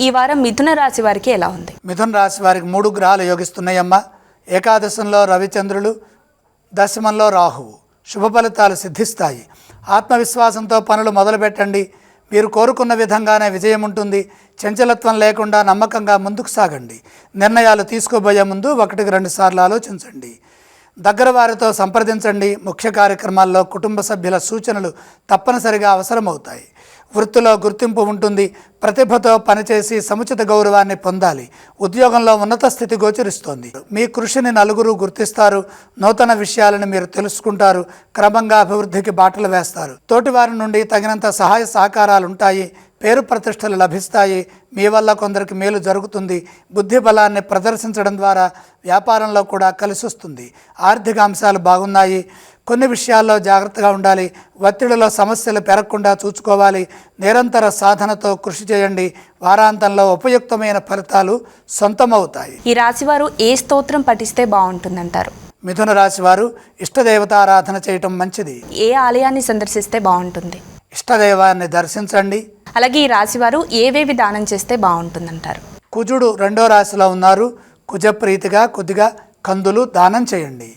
ఈ వారం మిథున రాశి వారికి ఎలా ఉంది? మిథున రాశి వారికి మూడు గ్రహాలు యోగిస్తున్నాయమ్మా. ఏకాదశంలో రవిచంద్రులు దశమంలో రాహువు. శుభ ఫలితాలు సిద్ధిస్తాయి. ఆత్మవిశ్వాసంతో పనులు మొదలుపెట్టండి. మీరు కోరుకున్న విధంగానే విజయం ఉంటుంది. చంచలత్వం లేకుండా నమ్మకంగా ముందుకు సాగండి. నిర్ణయాలు తీసుకోబోయే ముందు ఒకటికి రెండు సార్లు ఆలోచించండి. దగ్గర వారితో సంప్రదించండి. ముఖ్య కార్యక్రమాల్లో కుటుంబ సభ్యుల సూచనలు తప్పనిసరిగా అవసరమవుతాయి. వృత్తిలో గుర్తింపు ఉంటుంది. ప్రతిభతో పనిచేసి సముచిత గౌరవాన్ని పొందాలి. ఉద్యోగంలో ఉన్నత స్థితి గోచరిస్తోంది. మీ కృషిని నలుగురు గుర్తిస్తారు. నూతన విషయాలను మీరు తెలుసుకుంటారు. క్రమంగా అభివృద్ధికి బాటలు వేస్తారు. తోటివారి నుండి తగినంత సహాయ సహకారాలు ఉంటాయి పేరు ప్రతిష్టలు లభిస్తాయి. మీ వల్ల కొందరికి మేలు జరుగుతుంది. బుద్ధి బలాన్ని ప్రదర్శించడం ద్వారా వ్యాపారంలో కూడా కలిసి వస్తుంది. ఆర్థిక అంశాలు బాగున్నాయి. కొన్ని విషయాల్లో జాగ్రత్తగా ఉండాలి. ఒత్తిడిలో సమస్యలు పెరగకుండా చూసుకోవాలి. నిరంతర సాధనతో కృషి చేయండి. వారాంతంలో ఉపయుక్తమైన ఫలితాలు సొంతమవుతాయి. ఈ రాశి వారు ఏ స్తోత్రం పఠిస్తే బాగుంటుందంటారు? మిథున రాశి వారు ఇష్టదేవతారాధన చేయటం మంచిది. ఏ ఆలయాన్ని సందర్శిస్తే బాగుంటుంది? ఇష్టదైవాన్ని దర్శించండి. అలాగే ఈ రాశివారు ఏవేవి దానం చేస్తే బాగుంటుందంటారు? కుజుడు రెండో రాశిలో ఉన్నారు. కుజప్రీతిగా కొద్దిగా కందులు దానం చేయండి.